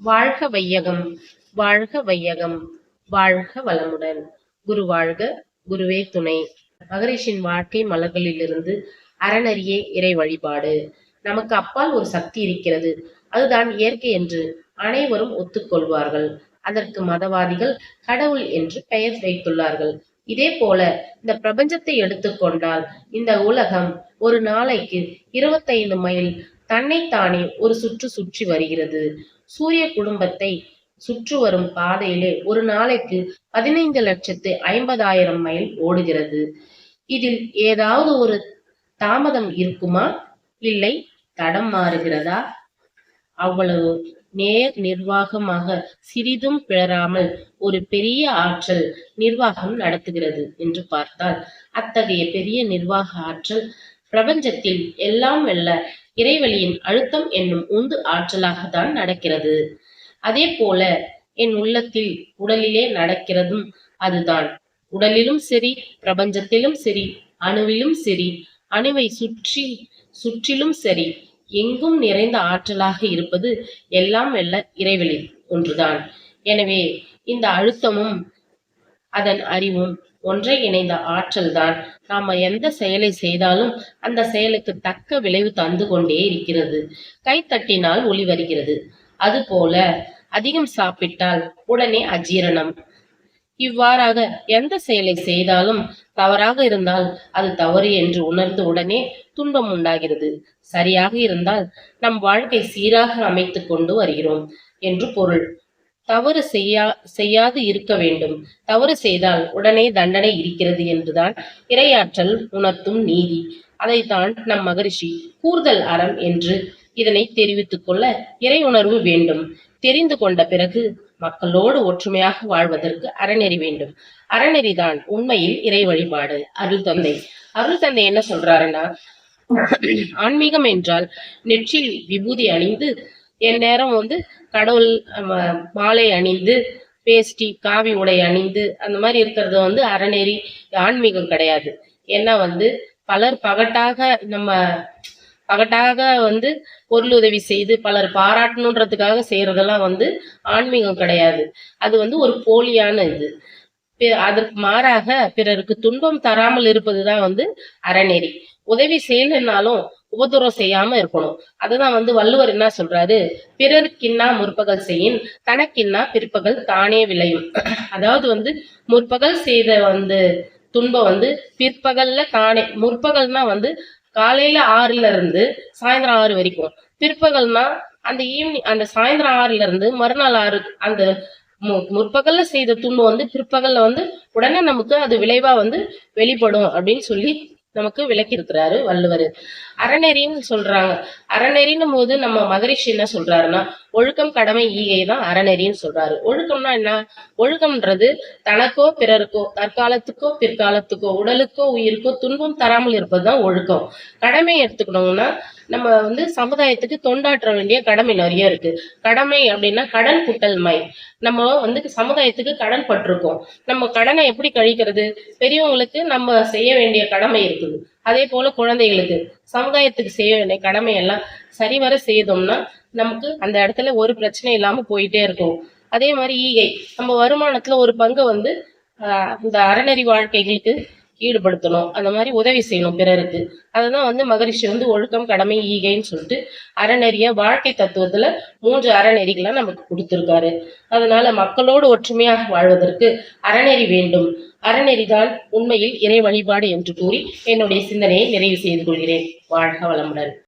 வாழ்க வையகம் வாழ்க வையகம் வாழ்க வளமுடன். குரு வாழ்க குருவே துணை. மகரிஷின் வாழ்க்கை மலர்களிலிருந்து அறநறியே இறை வழிபாடு. நமக்கு அப்பால் ஒரு சக்தி இருக்கிறது. அதுதான் இயற்கை என்று அனைவரும் ஒத்துக்கொள்வார்கள். அதற்கு மதவாதிகள் கடவுள் என்று பெயர் வைத்துள்ளார்கள். இதே போல இந்த பிரபஞ்சத்தை எடுத்துக்கொண்டால் இந்த உலகம் ஒரு நாளைக்கு இருபத்தைந்து மைல் தன்னைத்தானே ஒரு சுற்று சுற்றி வருகிறது. சூரிய குடும்பத்தை சுற்று வரும் பாதையிலே ஒரு நாளைக்கு பதினைந்து லட்சத்து ஐம்பதாயிரம் மைல் ஓடுகிறது. இதில் ஏதாவது ஒரு தாமதம் இருக்குமா? இல்லை தடம் மாறுகிறதா? அவ்வளவு நேர் நிர்வாகமாக சிறிதும் பிளராமல் ஒரு பெரிய ஆற்றல் நிர்வாகம் நடத்துகிறது என்று பார்த்தால் அத்தகைய பெரிய நிர்வாக ஆற்றல் பிரபஞ்சத்தில் எல்லாம் வெல்ல இறைவழியின் அழுத்தம் என்னும் உந்து ஆற்றலாகத்தான் நடக்கிறது. அதே போல என் உள்ளத்தில் உடலிலே நடக்கிறதும் அதுதான். உடலிலும் சரி பிரபஞ்சத்திலும் சரி அணுவிலும் சரி அணுவை சுற்றி சுற்றிலும் சரி எங்கும் நிறைந்த ஆற்றலாக இருப்பது எல்லாம் வெல்ல இறைவெளி ஒன்றுதான். எனவே இந்த அழுத்தமும் அதன் அறிவும் ஒன்றை இணைந்த ஆற்றல்தான் நாம எந்த செயலை செய்தாலும் அந்த செயலுக்கு தக்க விளைவு தந்து கொண்டே இருக்கிறது. கை தட்டினால் ஒளி வருகிறது. அதுபோல அதிகம் சாப்பிட்டால் உடனே அஜீரணம். இவ்வாறாக எந்த செயலை செய்தாலும் தவறாக இருந்தால் அது தவறு என்று உணர்ந்து உடனே துன்பம் உண்டாகிறது. சரியாக இருந்தால் நம் வாழ்க்கை சீராக அமைத்து கொண்டு வருகிறோம். என்று பொருள். தவறு செய்யா செய்யாது இருக்க வேண்டும். தவறு செய்தால் உடனே தண்டனை இருக்கிறது என்றுதான் இரையாற்றல் உணர்த்தும் நீதி. அதைத்தான் நம் மகரிஷி கூர்தல் அறம் என்று இதனை தெரிவித்துக் கொள்ள இறை உணர்வு வேண்டும். தெரிந்து கொண்ட பிறகு மக்களோடு ஒற்றுமையாக வாழ்வதற்கு அறநெறி வேண்டும். அறநெறிதான் உண்மையில் இறை வழிபாடு. அருள் தந்தை. அருள் தந்தை என்ன சொல்றாருன்னா ஆன்மீகம் என்றால் நெற்றில் விபூதி அணிந்து என் நேரம் வந்து கடவுள் மாலை அணிந்து பேஸ்டி காவி உடை அணிந்து அந்த மாதிரி இருக்கிறது வந்து அறநெறி ஆன்மீகம் கிடையாது. ஏன்னா வந்து பலர் பகட்டாக நம்ம பகட்டாக வந்து பொருள் உதவி செய்து பலர் பாராட்டணுன்றதுக்காக செய்யறதெல்லாம் வந்து ஆன்மீகம் கிடையாது. அது வந்து ஒரு போலியான இது. அதற்கு மாறாக பிறருக்கு துன்பம் தராமல் இருப்பதுதான் வந்து அறநெறி. உதவி செய்யலைன்னாலும் உபதுரம் செய்யாம இருக்கணும். அதுதான் வந்து வள்ளுவர் என்ன சொல்றாரு? பிறருக்கின்னா முற்பகல் செய்யின் தனக்கின்னா பிற்பகல் தானே விளையும். அதாவது வந்து முற்பகல் செய்த வந்து துன்பம் வந்து பிற்பகல்ல தானே. முற்பகல்னா வந்து காலையில ஆறுல இருந்து சாயந்தரம் ஆறு வரைக்கும். பிற்பகல்னா அந்த ஈவினிங் அந்த சாயந்தரம் ஆறுல இருந்து மறுநாள் ஆறு அந்த மு- முற்பகல்ல செய்த துன்பம் வந்து பிற்பகல்ல வந்து உடனே நமக்கு அது விளைவா வந்து வெளிப்படும் அப்படின்னு சொல்லி நமக்கு விளக்கி இருக்கிறாரு வள்ளுவர். அறநெறின்னு சொல்றாங்க. அறநெறின்னும் போது நம்ம மகரிஷி என்ன சொல்றாருன்னா ஒழுக்கம் கடமை ஈகை தான் அறநெறின்னு சொல்றாரு. ஒழுக்கம்னா என்ன? ஒழுக்கம்ன்றது தனக்கோ பிறருக்கோ தற்காலத்துக்கோ பிற்காலத்துக்கோ உடலுக்கோ உயிருக்கோ துன்பம் தராமல் இருப்பதுதான் ஒழுக்கம். கடமை எடுத்துக்கணும்னா நம்ம வந்து சமுதாயத்துக்கு தொண்டாற்ற வேண்டிய கடமை நிறைய இருக்கு. கடமை அப்படின்னா கடன் குட்டல்மை நம்ம வந்து சமுதாயத்துக்கு கடன் பட்டிருக்கோம். நம்ம கடனை எப்படி கழிக்கிறது? பெரியவங்களுக்கு நம்ம செய்ய வேண்டிய கடமை இருக்குது. அதே போல குழந்தைகளுக்கு சமுதாயத்துக்கு செய்ய வேண்டிய கடமையெல்லாம் சரிவர செய்தோம்னா நமக்கு அந்த இடத்துல ஒரு பிரச்சனை இல்லாம போயிட்டே இருக்கும். அதே மாதிரி ஈகை. நம்ம வருமானத்துல ஒரு பங்கு வந்து இந்த அறநெறி வாழ்க்கைகளுக்கு ஈடுபடுத்தணும். அந்த மாதிரி உதவி செய்யணும் பிறருக்கு. அதுதான் வந்து மகரிஷி வந்து ஒழுக்கம் கடமை ஈகைன்னு சொல்லிட்டு அறநெறிய வாழ்க்கை தத்துவத்துல மூன்று அறநெறிகளை நமக்கு கொடுத்துருக்காரு. அதனால மக்களோடு ஒற்றுமையாக வாழ்வதற்கு அறநெறி வேண்டும். அறநெறிதான் உண்மையில் இறை வழிபாடு என்று கூறி என்னுடைய சிந்தனையை நிறைவு செய்து கொள்கிறேன். வாழ்க வளமுடன்.